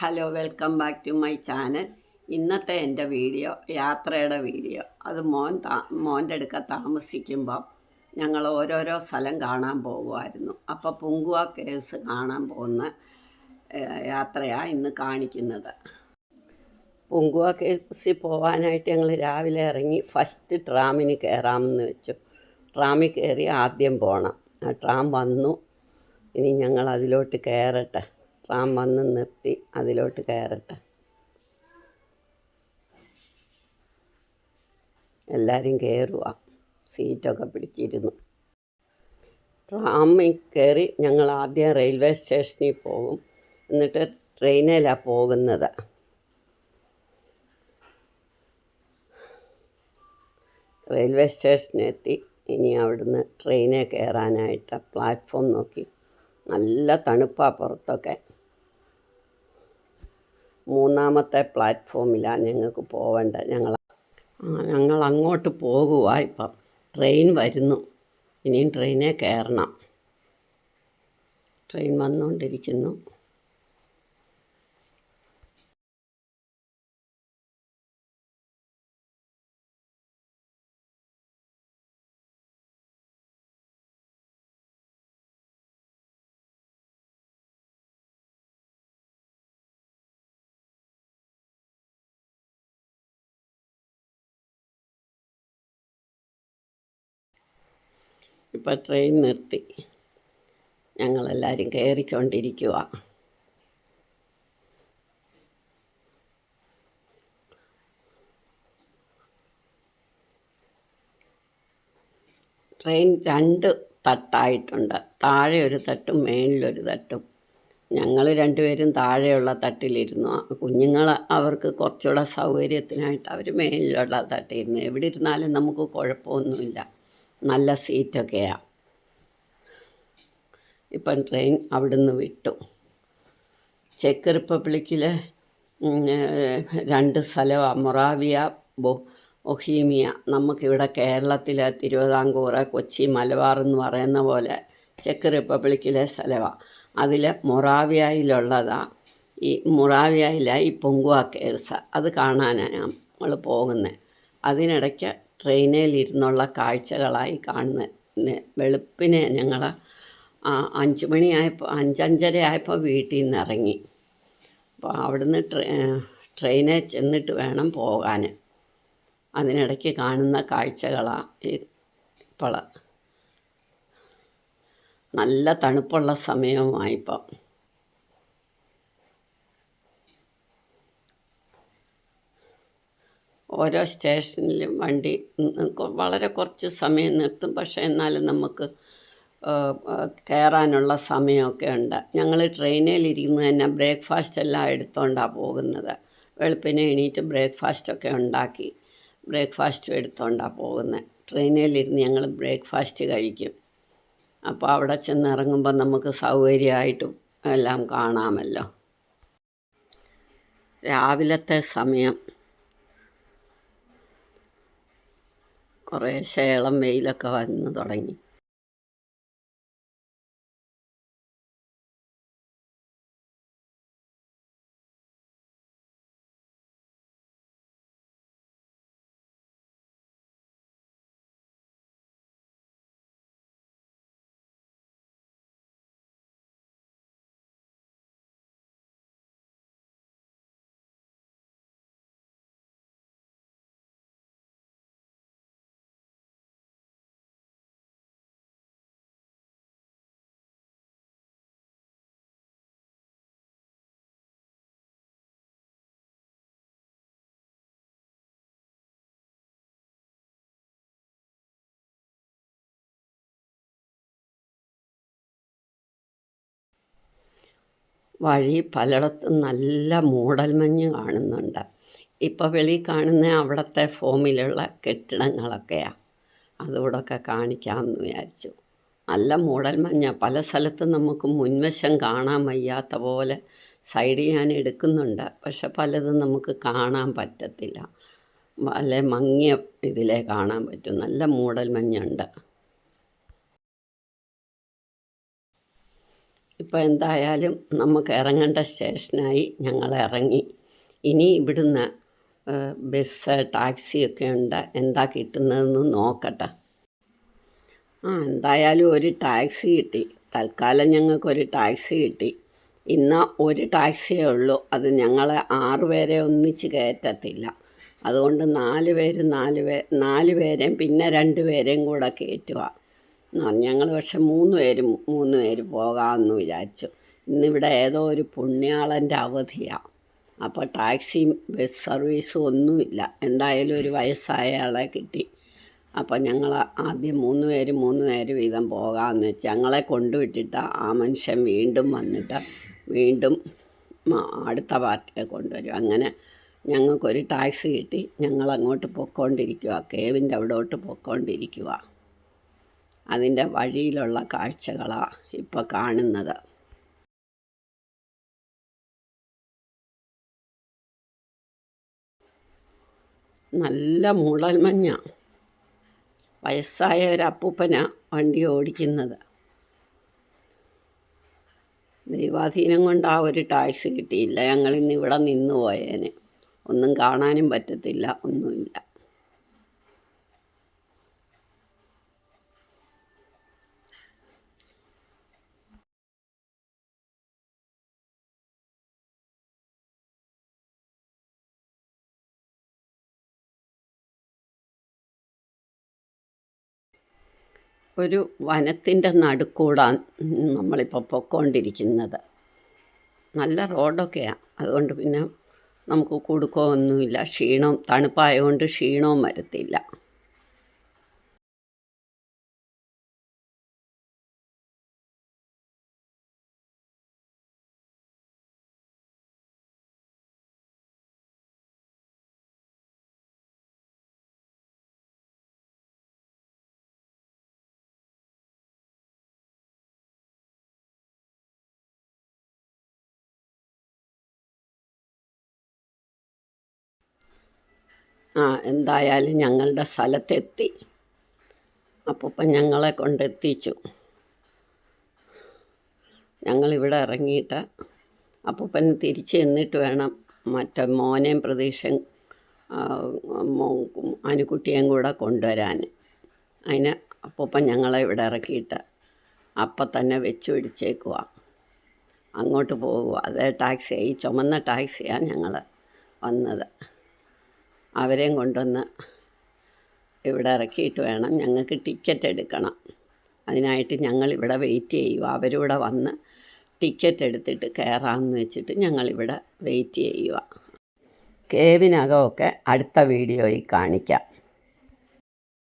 Hello welcome back to my channel ഇന്നത്തെ എന്റെ video യാത്രയുടെ വീഡിയോ. അത് മോൻ താ മോന്റെ അടുക്ക താമസിക്കുമ്പോൾ ഞങ്ങൾ ഓരോരോ സ്ഥലം കാണാൻ പോകുമായിരുന്നു അപ്പോൾ പുങ്കുവ കേസ് കാണാൻ പോകുന്ന യാത്രയാണ് ഇന്ന് കാണിക്കുന്നത്. പുങ്കുവ കേവ്സിൽ പോകാനായിട്ട് ഞങ്ങൾ രാവിലെ ഇറങ്ങി ഫസ്റ്റ് ട്രാമിന് കയറാമെന്ന് വെച്ചു. ട്രാമിൽ കയറി ആദ്യം പോകണം ആ ട്രാം വന്നു. ഇനി ഞങ്ങൾ അതിലോട്ട് കയറട്ടെ ട്രാം വന്ന് നിർത്തി അതിലോട്ട് കയറട്ടെ. എല്ലാവരും കയറുക സീറ്റൊക്കെ പിടിച്ചിരുന്നു. ട്രാമിൽ കയറി ഞങ്ങൾ ആദ്യം റെയിൽവേ സ്റ്റേഷനിൽ പോകും. എന്നിട്ട് ട്രെയിനിലാണ് പോകുന്നത്. റെയിൽവേ സ്റ്റേഷനെത്തി ഇനി അവിടുന്ന് ട്രെയിനിൽ കയറാനായിട്ട് പ്ലാറ്റ്ഫോം നോക്കി. നല്ല തണുപ്പാണ് പുറത്തൊക്കെ. മൂന്നാമത്തെ പ്ലാറ്റ്ഫോമിലാണ് ഞങ്ങൾക്ക് പോവേണ്ടത്. ഞങ്ങൾ ഞങ്ങൾ അങ്ങോട്ട് പോകുക ഇപ്പം. ട്രെയിൻ വരുന്നു. ഇനിയും ട്രെയിനേ കയറണം. ട്രെയിൻ വന്നുകൊണ്ടിരിക്കുന്നു ഇപ്പോൾ ട്രെയിൻ നിർത്തി. ഞങ്ങളെല്ലാവരും കയറിക്കൊണ്ടിരിക്കുക ട്രെയിൻ രണ്ട് തട്ടായിട്ടുണ്ട്. താഴെ ഒരു തട്ടും മേളിലൊരു തട്ടും. ഞങ്ങൾ രണ്ടുപേരും താഴെയുള്ള തട്ടിലിരുന്നു. കുഞ്ഞുങ്ങൾ അവർക്ക് കുറച്ചുകൂടെ സൗകര്യത്തിനായിട്ട് അവർ മേളിലുള്ള തട്ടിയിരുന്നു എവിടെ ഇരുന്നാലും നമുക്ക് കുഴപ്പമൊന്നുമില്ല. നല്ല സീറ്റൊക്കെയാണ് ഇപ്പം ട്രെയിൻ അവിടുന്ന് വിട്ടു. ചെക്ക് റിപ്പബ്ലിക്കിലെ രണ്ട് സ്ഥലമാണ് മൊറാവിയ ബൊ ഒഹീമിയ നമുക്കിവിടെ കേരളത്തിലെ തിരുവിതാംകൂർ കൊച്ചി മലബാർ എന്ന് പറയുന്ന പോലെ ചെക്ക് റിപ്പബ്ലിക്കിലെ സ്ഥലമാണ് അതിൽ മൊറാവിയയിലുള്ളതാണ് ഈ മൊറാവിയയിലെ ഈ പൊങ്കുവ കേവ്സ്. അത് കാണാനാണ് നമ്മൾ പോകുന്നത് അതിനിടയ്ക്ക് ട്രെയിനിലിരുന്നുള്ള കാഴ്ചകളായി കാണുന്നത് വെളുപ്പിന് ഞങ്ങൾ അഞ്ച് മണിയായപ്പോൾ അഞ്ചഞ്ചര ആയപ്പോൾ വീട്ടിൽ നിന്ന് ഇറങ്ങി അപ്പോൾ അവിടുന്ന് ട്രെയിനിൽ ചെന്നിട്ട് വേണം പോകാൻ അതിനിടയ്ക്ക് കാണുന്ന കാഴ്ചകളാണ് ഈ ഇപ്പോൾ നല്ല തണുപ്പുള്ള സമയവുമായിപ്പം. ഓരോ സ്റ്റേഷനിലും വണ്ടി വളരെ കുറച്ച് സമയം നിർത്തും. പക്ഷേ എന്നാലും നമുക്ക് കയറാനുള്ള സമയമൊക്കെ ഉണ്ട്. ഞങ്ങൾ ട്രെയിനിലിരുന്ന് തന്നെ ബ്രേക്ക്ഫാസ്റ്റ് എല്ലാം എടുത്തുകൊണ്ടാണ് പോകുന്നത്. വെളുപ്പിനെ എണീറ്റ് ബ്രേക്ക്ഫാസ്റ്റൊക്കെ ഉണ്ടാക്കി ബ്രേക്ക്ഫാസ്റ്റും എടുത്തുകൊണ്ടാണ് പോകുന്നത് ട്രെയിനിലിരുന്ന് ഞങ്ങൾ ബ്രേക്ക്ഫാസ്റ്റ് കഴിക്കും. അപ്പോൾ അവിടെ ചെന്ന് ഇറങ്ങുമ്പോൾ നമുക്ക് സൗകര്യമായിട്ടും എല്ലാം കാണാമല്ലോ. രാവിലത്തെ സമയം കുറേ ശേളം വെയിലൊക്കെ വന്ന് തുടങ്ങി. വഴി പലയിടത്തും നല്ല മൂടൽമഞ്ഞ് കാണുന്നുണ്ട്. ഇപ്പോൾ വെളി കാണുന്ന അവിടുത്തെ ഫോമിലുള്ള കെട്ടിടങ്ങളൊക്കെയാണ് അതുകൂടൊക്കെ കാണിക്കാമെന്ന് വിചാരിച്ചു. നല്ല മൂടൽമഞ്ഞ പല സ്ഥലത്തും നമുക്ക് മുൻവശം കാണാൻ വയ്യാത്ത പോലെ സൈഡിൽ ഞാൻ എടുക്കുന്നുണ്ട്. പക്ഷെ പലതും നമുക്ക് കാണാൻ പറ്റത്തില്ല. വളരെ മങ്ങിയ ഇതിലേ കാണാൻ പറ്റും. നല്ല മൂടൽമഞ്ഞുണ്ട് ഇപ്പോൾ എന്തായാലും നമുക്ക് ഇറങ്ങേണ്ട സ്റ്റേഷനായി ഞങ്ങൾ ഇറങ്ങി. ഇനി ഇവിടുന്ന് ബസ് ടാക്സിയൊക്കെ ഉണ്ട്. എന്താ കിട്ടുന്നതെന്ന് നോക്കട്ടെ. ആ എന്തായാലും ഒരു ടാക്സി കിട്ടി. തൽക്കാലം ഞങ്ങൾക്കൊരു ടാക്സി കിട്ടി. ഇന്ന് ഒരു ടാക്സിയേ ഉള്ളൂ. അത് ഞങ്ങളെ ആറ് പേരെ ഒന്നിച്ച് കയറ്റത്തില്ല. അതുകൊണ്ട് നാല് പേര് നാല് പേ നാല് പേരെയും പിന്നെ രണ്ട് പേരെയും കൂടെ കയറ്റുക. ഞങ്ങൾ പക്ഷെ മൂന്ന് പേര് മൂന്ന് പേര് പോകാമെന്ന് വിചാരിച്ചു. ഇന്നിവിടെ ഏതോ ഒരു പുണ്യാളന്റെ അവധിയാണ് അപ്പോൾ ടാക്സിയും ബസ് സർവീസും ഒന്നുമില്ല. എന്തായാലും ഒരു വയസ്സായ ആളെ കിട്ടി. അപ്പോൾ ഞങ്ങൾ ആദ്യം മൂന്ന് പേര് മൂന്ന് പേര് വീതം പോകാമെന്ന് വെച്ച് ഞങ്ങളെ കൊണ്ടുവിട്ടിട്ട് ആ മനുഷ്യൻ വീണ്ടും വന്നിട്ട് വീണ്ടും അടുത്ത പാർട്ടിയെ കൊണ്ടുവരും. അങ്ങനെ ഞങ്ങൾക്കൊരു ടാക്സി കിട്ടി. ഞങ്ങൾ അങ്ങോട്ട് പൊയ്ക്കൊണ്ടിരിക്കുക കേവിന്റെ അവിടോട്ട് പൊയ്ക്കൊണ്ടിരിക്കുക അതിന്റെ വഴിയിലുള്ള കാഴ്ചകളാണ് ഇപ്പോൾ കാണുന്നത്. നല്ല മൂളൽമഞ്ഞ വയസ്സായ ഒരു അപ്പൂപ്പന വണ്ടി ഓടിക്കുന്നത്. ദൈവാധീനം കൊണ്ട് ആ ഒരു ടാക്സി കിട്ടിയില്ല. ഞങ്ങൾ ഇന്ന് ഇവിടെ നിന്ന് പോയേനെ ഒന്നും കാണാനും പറ്റത്തില്ല ഒന്നുമില്ല. ഒരു വനത്തിന്റെ നടുക്കൂടാണ് നമ്മളിപ്പോൾ പൊയ്ക്കൊണ്ടിരിക്കുന്നത് നല്ല റോഡൊക്കെയാണ് അതുകൊണ്ട് പിന്നെ നമുക്ക് കുടുക്കമൊന്നുമില്ല. ക്ഷീണം തണുപ്പായതുകൊണ്ട് ക്ഷീണവും വരത്തില്ല. ആ എന്തായാലും ഞങ്ങളുടെ സ്ഥലത്തെത്തി. അപ്പൂപ്പൻ ഞങ്ങളെ കൊണ്ടെത്തിച്ചു. ഞങ്ങളിവിടെ ഇറങ്ങിയിട്ട് അപ്പൂപ്പൻ തിരിച്ച് എന്നിട്ട് വേണം മറ്റേ മോനെയും പ്രതീക്ഷയും ആ, അനുക്കുട്ടിയെയും കൂടെ കൊണ്ടുവരാൻ. അതിന് അപ്പൂപ്പൻ ഞങ്ങളെ ഇവിടെ ഇറക്കിയിട്ട് അപ്പം തന്നെ വെച്ച് പിടിച്ചേക്കുക അങ്ങോട്ട് പോകുക അതേ ടാക്സി ഈ ചുമന്ന ടാക്സിയാണ് ഞങ്ങൾ വന്നത്. അവരെയും കൊണ്ടുവന്ന് ഇവിടെ ഇറക്കിയിട്ട് വേണം. ഞങ്ങൾക്ക് ടിക്കറ്റ് എടുക്കണം. അതിനായിട്ട് ഞങ്ങൾ ഇവിടെ വെയിറ്റ് ചെയ്യുക. അവരിവിടെ വന്ന് ടിക്കറ്റ് എടുത്തിട്ട് കയറാമെന്ന് വെച്ചിട്ട് ഞങ്ങളിവിടെ വെയിറ്റ് ചെയ്യുക. കേവിനകമൊക്കെ അടുത്ത വീഡിയോയിൽ കാണിക്കാം.